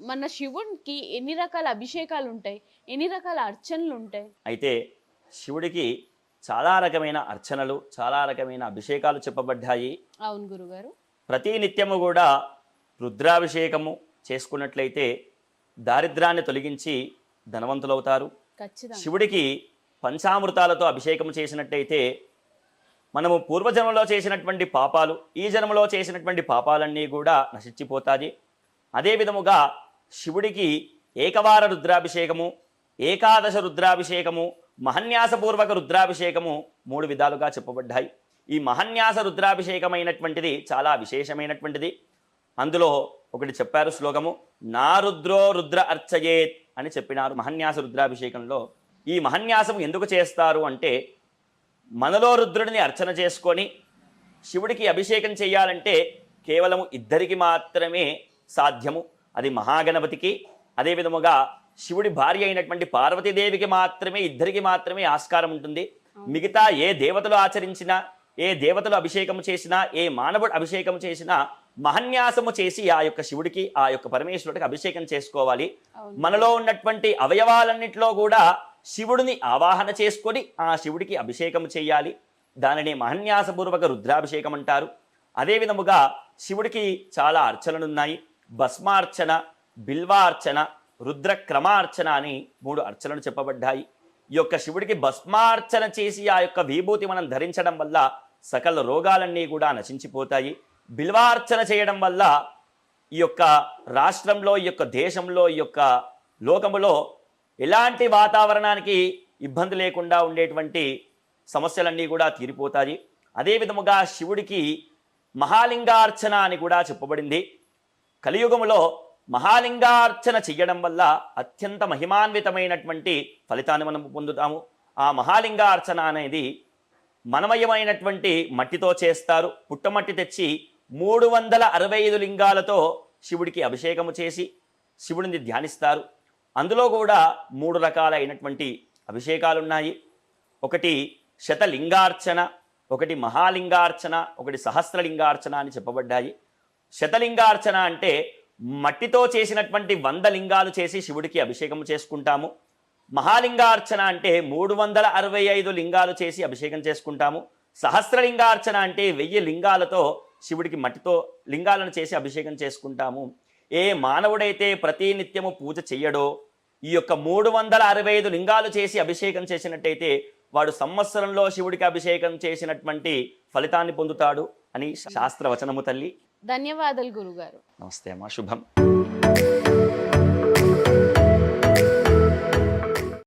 మన శివునికి ఎన్ని రకాల అభిషేకాలు ఉంటాయి ఎన్ని రకాల అర్చనలు ఉంటాయి అయితే శివుడికి చాలా రకమైన అర్చనలు చాలా రకమైన అభిషేకాలు చెప్పబడ్డాయి. అవును గురుగారు. ప్రతి నిత్యము కూడా రుద్రాభిషేకము చేసుకున్నట్లయితే దారిద్రాన్ని తొలగించి ధనవంతులవుతారు. శివుడికి పంచామృతాలతో అభిషేకం చేసినట్టయితే మనము పూర్వజన్మలో చేసినటువంటి పాపాలు ఈ జన్మలో చేసినటువంటి పాపాలన్నీ కూడా నశించిపోతాయి. అదే విధముగా శివుడికి ఏకవార రుద్రాభిషేకము ఏకాదశ రుద్రాభిషేకము మహన్యాసపూర్వక రుద్రాభిషేకము మూడు విధాలుగా చెప్పబడ్డాయి. ఈ మహన్యాస రుద్రాభిషేకమైనటువంటిది చాలా విశేషమైనటువంటిది. అందులో ఒకటి చెప్పారు శ్లోకము నా రుద్రో రుద్ర అర్చయేత్ అని చెప్పినారు మహన్యాస రుద్రాభిషేకంలో. ఈ మహన్యాసం ఎందుకు చేస్తారు అంటే మనలో రుద్రుడిని అర్చన చేసుకొని శివుడికి అభిషేకం చేయాలంటే కేవలం ఇద్దరికి మాత్రమే సాధ్యము. అది మహాగణపతికి అదే విధముగా శివుడి భార్య అయినటువంటి పార్వతీదేవికి మాత్రమే ఇద్దరికి మాత్రమే ఆస్కారం ఉంటుంది. మిగతా ఏ దేవతలు ఆచరించినా ఏ దేవతలు అభిషేకం చేసినా ఏ మానవుడు అభిషేకం చేసినా మహన్యాసము చేసి ఆ యొక్క శివుడికి ఆ యొక్క పరమేశ్వరుడికి అభిషేకం చేసుకోవాలి. మనలో ఉన్నటువంటి అవయవాలన్నిటిలో కూడా శివుడిని ఆవాహన చేసుకొని ఆ శివుడికి అభిషేకం చేయాలి. దానిని మహన్యాసపూర్వక రుద్రాభిషేకం అంటారు. అదే విధముగా శివుడికి చాలా అర్చనలున్నాయి. భస్మార్చన బిల్వార్చన రుద్రక్రమార్చన అని మూడు అర్చనలు చెప్పబడ్డాయి. ఈ యొక్క శివుడికి భస్మార్చన చేసి ఆ యొక్క విభూతి మనం ధరించడం వల్ల సకల రోగాలన్నీ కూడా నశించిపోతాయి. బిల్వార్చన చేయడం వల్ల ఈ యొక్క రాష్ట్రంలో ఈ యొక్క దేశంలో ఈ యొక్క లోకములో ఎలాంటి వాతావరణానికి ఇబ్బంది లేకుండా ఉండేటువంటి సమస్యలన్నీ కూడా తీరిపోతాయి. అదే విధముగా శివుడికి మహాలింగార్చన అని కూడా చెప్పబడింది. కలియుగములో మహాలింగార్చన చెయ్యడం వల్ల అత్యంత మహిమాన్వితమైనటువంటి ఫలితాన్ని మనం పొందుతాము. ఆ మహాలింగార్చన అనేది మనమయమైనటువంటి మట్టితో చేస్తారు. పుట్టమట్టి తెచ్చి మూడు వందల అరవై ఐదు లింగాలతో శివుడికి అభిషేకము చేసి శివుడిని ధ్యానిస్తారు. అందులో కూడా మూడు రకాలైనటువంటి అభిషేకాలు ఉన్నాయి ఒకటి శతలింగార్చన ఒకటి మహాలింగార్చన ఒకటి సహస్రలింగార్చన అని చెప్పబడ్డాయి. శతలింగార్చన అంటే మట్టితో చేసినటువంటి వంద లింగాలు చేసి శివుడికి అభిషేకం చేసుకుంటాము. మహాలింగార్చన అంటే మూడు వందల అరవై ఐదు లింగాలు చేసి అభిషేకం చేసుకుంటాము. సహస్రలింగార్చన అంటే వెయ్యి లింగాలతో శివుడికి మట్టితో లింగాలను చేసి అభిషేకం చేసుకుంటాము. ఏ మానవుడైతే ప్రతి నిత్యము పూజ చెయ్యడో ఈ యొక్క మూడు వందల అరవై ఐదు లింగాలు చేసి అభిషేకం చేసినట్టయితే వాడు సంవత్సరంలో శివుడికి అభిషేకం చేసినటువంటి ఫలితాన్ని పొందుతాడు అని శాస్త్రవచనము తల్లి. ధన్యవాదాలు గురుగారు. నమస్తే అమ్మా శుభం.